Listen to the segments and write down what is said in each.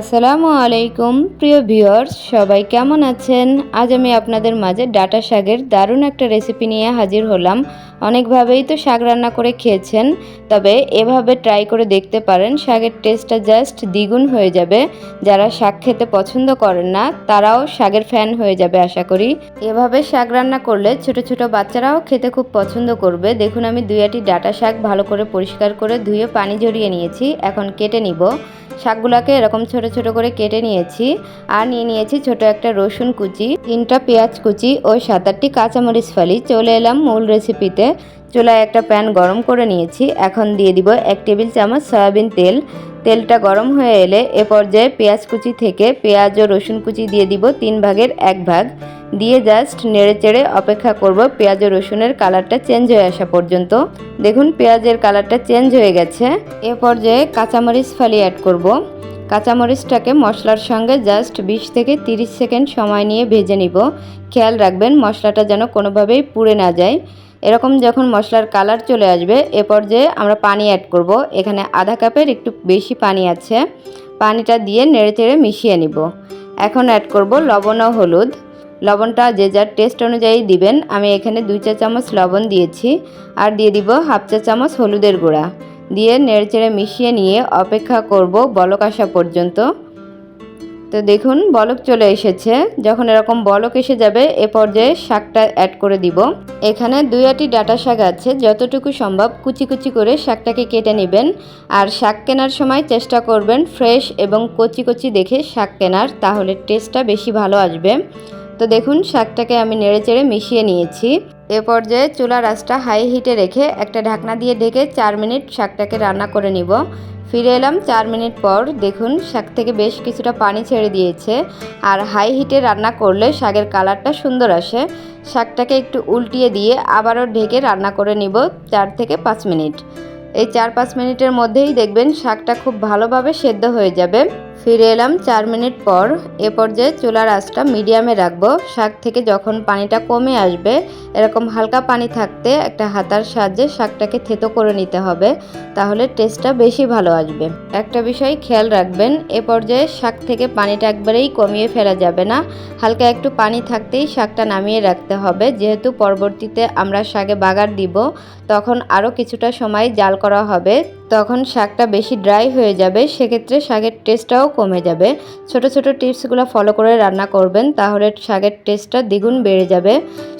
আসসালামু আলাইকুম, প্রিয় ভিউয়ার্স, সবাই কেমন আছেন? আজ আমি আপনাদের মাঝে ডাটা শাকের দারুণ একটা রেসিপি নিয়ে হাজির হলাম। অনেকভাবেই তো শাক রান্না করে খেয়েছেন, তবে এভাবে ট্রাই করে দেখতে পারেন, শাকের টেস্টটা জাস্ট দ্বিগুণ হয়ে যাবে। যারা শাক খেতে পছন্দ করেন না, তারাও শাকের ফ্যান হয়ে যাবে, আশা করি। এভাবে শাক রান্না করলে ছোট ছোট বাচ্চারাও খেতে খুব পছন্দ করবে। দেখুন, আমি দুই আটি ডাটা শাক ভালো করে পরিষ্কার করে ধুয়ে পানি ঝরিয়ে নিয়েছি, এখন কেটে নিব। শাকগুলোকে এরকম ছোট ছোট করে কেটে নিয়েছি আর নিয়ে নিয়েছি ছোট একটা রসুন কুচি, তিনটা পেঁয়াজ কুচি ও সাত আটটি কাঁচামরিচ ফালি। চলে এলাম মূল রেসিপিতে। চুলায় একটা প্যান গরম করে নিয়েছি। এখন দিয়ে দিব এক টেবিল চামচ সয়াবিন তেল। তেলটা গরম হয়ে এলে এ পর্যায়ে পেঁয়াজ কুচি থেকে পেঁয়াজ ও রসুন কুচি দিয়ে দিব তিন ভাগের এক ভাগ। দিয়ে জাস্ট নেড়ে চেড়ে অপেক্ষা করব। পেঁয়াজ ও রসুনের কালারটা চেঞ্জ হয়ে আসা পর্যন্ত। দেখুন, পেঁয়াজের কালারটা চেঞ্জ হয়ে গেছে। এ পর্যায়ে কাঁচামরিচ ফালি অ্যাড করব। কাঁচামরিচটাকে মশলার সঙ্গে জাস্ট বিশ থেকে তিরিশ সেকেন্ড সময় নিয়ে ভেজে নিব। খেয়াল রাখবেন, মশলাটা যেন কোনোভাবেই পুড়ে না যায়। এরকম যখন মশলার কালার চলে আসবে, এ পর্যায়ে আমরা পানি অ্যাড করব। এখানে আধা কাপের একটু বেশি পানি আছে। পানিটা দিয়ে নেড়ে চেড়ে মিশিয়ে নিব। এখন অ্যাড করব লবণ ও হলুদ। লবণটা যে যার টেস্ট অনুযায়ী দিবেন, আমি এখানে দুই চা চামচ লবণ দিয়েছি। আর দিয়ে দিব হাফ চা চামচ হলুদের গুঁড়া। দিয়ে নেড়েচেড়ে মিশিয়ে নিয়ে অপেক্ষা করব বলক আসা পর্যন্ত। তো দেখুন, বলক চলে এসেছে। যখন এরকম বলক এসে যাবে, এ পর্যায়ে শাকটা অ্যাড করে দিব। এখানে দুই আটি ডাটা শাক আছে, যতটুকু সম্ভব কুচি কুচি করে শাকটাকে কেটে নেবেন। আর শাক কেনার সময় চেষ্টা করবেন ফ্রেশ এবং কচি কচি দেখে শাক কেনার, তাহলে টেস্টটা বেশি ভালো আসবে। তো দেখুন, শাকটাকে আমি নেড়েচেড়ে মিশিয়ে নিয়েছি। এ পর্যায়ে চুলা আঁচটা হাই হিটে রেখে একটা ঢাকনা দিয়ে ঢেকে চার মিনিট শাকটাকে রান্না করে নিব। ফিরে এলাম চার মিনিট পর, দেখুন, শাক থেকে বেশ কিছুটা পানি ছেড়ে দিয়েছে। আর হাই হিটে রান্না করলে শাকের কালারটা সুন্দর আসে। শাকটাকে একটু উল্টিয়ে দিয়ে আবারও ঢেকে রান্না করে নিব চার থেকে পাঁচ মিনিট। এই চার পাঁচ মিনিটের মধ্যেই দেখবেন, শাকটা খুব ভালোভাবে সেদ্ধ হয়ে যাবে। ফিরে এলাম চার মিনিট পর। এ পর্যায়ে চুলার আঁচটা মিডিয়ামে রাখব। শাক থেকে যখন পানিটা কমে আসবে, এরকম হালকা পানি থাকতে একটা হাতার সাহায্যে শাকটাকে থেতো করে নিতে হবে, তাহলে টেস্টটা বেশি ভালো আসবে। একটা বিষয় খেয়াল রাখবেন, এ পর্যায়ে শাক থেকে পানিটা একবারেই কমিয়ে ফেলা যাবে না। হালকা একটু পানি থাকতেই শাকটা নামিয়ে রাখতে হবে। যেহেতু পরবর্তীতে আমরা শাকে বাগার দিব, তখন আরও কিছুটা সময় জাল করা হবে। তখন শাকটা বেশি ড্রাই হয়ে যাবে, সেক্ষেত্রে শাকের টেস্টটাও কমে যাবে। ছোট ছোট টিপসগুলো ফলো করে রান্না করবেন, তাহলে শাকের টেস্টটা দ্বিগুণ বেড়ে যাবে।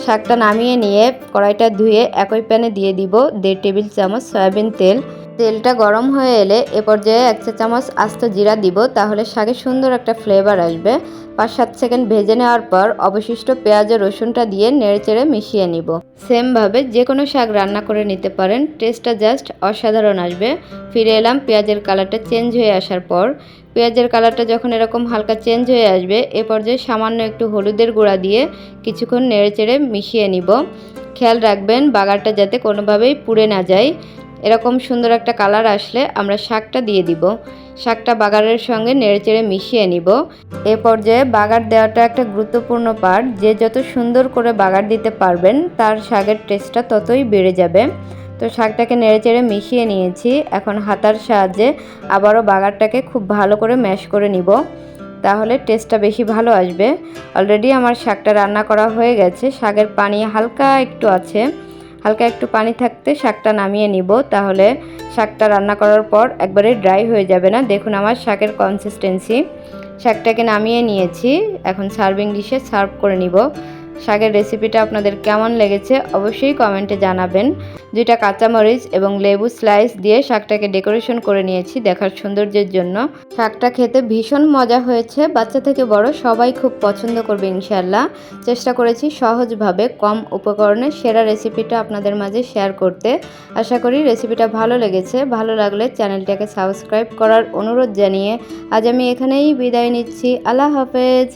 শাকটা নামিয়ে নিয়ে কড়াইটা ধুয়ে একই প্যানে দিয়ে দিব দেড় টেবিল চামচ সয়াবিন তেল। তেলটা গরম হয়ে এলে এ পর্যায়ে এক চা চামচ আস্ত জিরা দিব, তাহলে শাকে সুন্দর একটা ফ্লেভার আসবে। পাঁচ সাত সেকেন্ড ভেজে নেওয়ার পর অবশিষ্ট পেঁয়াজ ও রসুনটা দিয়ে নেড়েচেড়ে মিশিয়ে নিব। সেমভাবে যে কোনো শাক রান্না করে নিতে পারেন, টেস্টটা জাস্ট অসাধারণ আসবে। ফিরে এলাম পেঁয়াজের কালারটা চেঞ্জ হয়ে আসার পর। পেঁয়াজের কালারটা যখন এরকম হালকা চেঞ্জ হয়ে আসবে, এ পর্যায়ে সামান্য একটু হলুদের গুঁড়া দিয়ে কিছুক্ষণ নেড়েচেড়ে মিশিয়ে নিব। খেয়াল রাখবেন, বাগারটা যাতে কোনোভাবেই পুড়ে না যায়। এরকম সুন্দর একটা কালার আসলে আমরা শাকটা দিয়ে দিব। শাকটা বাগারের সঙ্গে নেড়েচেড়ে মিশিয়ে নিব। এ পর্যায়ে বাগার দেওয়াটা একটা গুরুত্বপূর্ণ পার্ট যে যত সুন্দর করে বাগার দিতে পারবেন, তার শাকের টেস্টটা ততই বেড়ে যাবে। তো শাকটাকে নেড়েচেড়ে মিশিয়ে নিয়েছি। এখন হাতার সাহায্যে আবারও বাগারটাকে খুব ভালো করে ম্যাশ করে নিব। তাহলে টেস্টটা বেশি ভালো আসবে। অলরেডি আমার শাকটা রান্না করা হয়ে গেছে। শাকের পানি হালকা একটু আছে। হালকা একটু পানি থাকতে শাকটা নামিয়ে নিব, তাহলে শাকটা রান্না করার পর একবারে ড্রাই হয়ে যাবে না। দেখুন আমার শাকের কনসিস্টেন্সি শাকটাকে নামিয়ে নিয়েছি, এখন সার্ভিং ডিশে সার্ভ করে নিব। শাকের রেসিপিটা আপনাদের কেমন লেগেছে অবশ্যই কমেন্টে জানাবেন। দুইটা কাঁচামরিচ এবং লেবু স্লাইস দিয়ে শাকটাকে ডেকোরেশন করে নিয়েছি দেখার সৌন্দর্যের জন্য। শাকটা খেতে ভীষণ মজা হয়েছে, বাচ্চা থেকে বড় সবাই খুব পছন্দ করবে ইনশাল্লাহ চেষ্টা করেছি সহজভাবে কম উপকরণে সেরা রেসিপিটা আপনাদের মাঝে শেয়ার করতে। আশা করি রেসিপিটা ভালো লেগেছে, ভালো লাগলে চ্যানেলটাকে সাবস্ক্রাইব করার অনুরোধ জানিয়ে আজ আমি এখানেই বিদায় নিচ্ছি, আল্লাহ হাফেজ।